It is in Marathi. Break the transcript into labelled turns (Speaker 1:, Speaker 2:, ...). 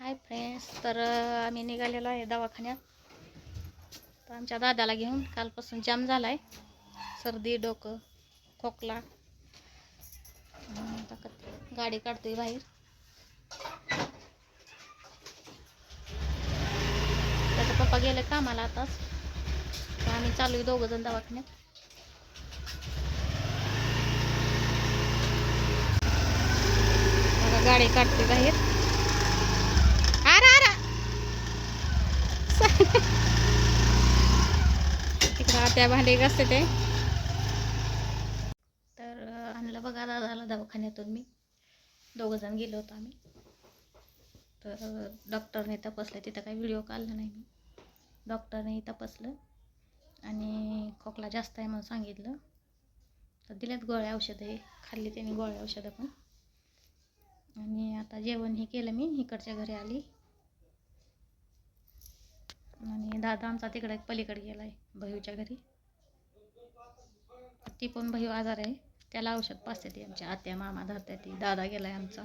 Speaker 1: हाय फ्रेंड्स तर आम्ही निघालेलो आहे दवाखान्यात. तर आमच्या दादाला घेऊन कालपासून जाम झाला आहे सर्दी डोकं खोकला. गाडी काढतोय बाहेर. त्याचा पप्पा गेले कामाला आताच तर आम्ही चालू आहे दोघं जण दवाखान्यात. गाडी काढते बाहेर. त्या भांडे घासते ते. तर आणलं बघा दादाला दवाखान्यातून मी. दोघं जण गेलो होतो आम्ही. तर डॉक्टरने तपासलं. तिथं काही व्हिडिओ काढला नाही मी. डॉक्टरने तपासलं आणि खोकला जास्त आहे म्हणून सांगितलं. तर दिल्यात गोळ्या औषधं. खाल्ली त्यांनी गोळ्या औषधं पण. आणि आता जेवण हे केलं मी. इकडच्या घरी आली आणि दादा आमचा तिकडे पलीकडे गेला आहे भैयूच्या घरी. ती पण भयू आजार आहे. त्याला औषध पाचते ती आमच्या आत्या मामा धरते ती. दादा गेला आहे आमचा.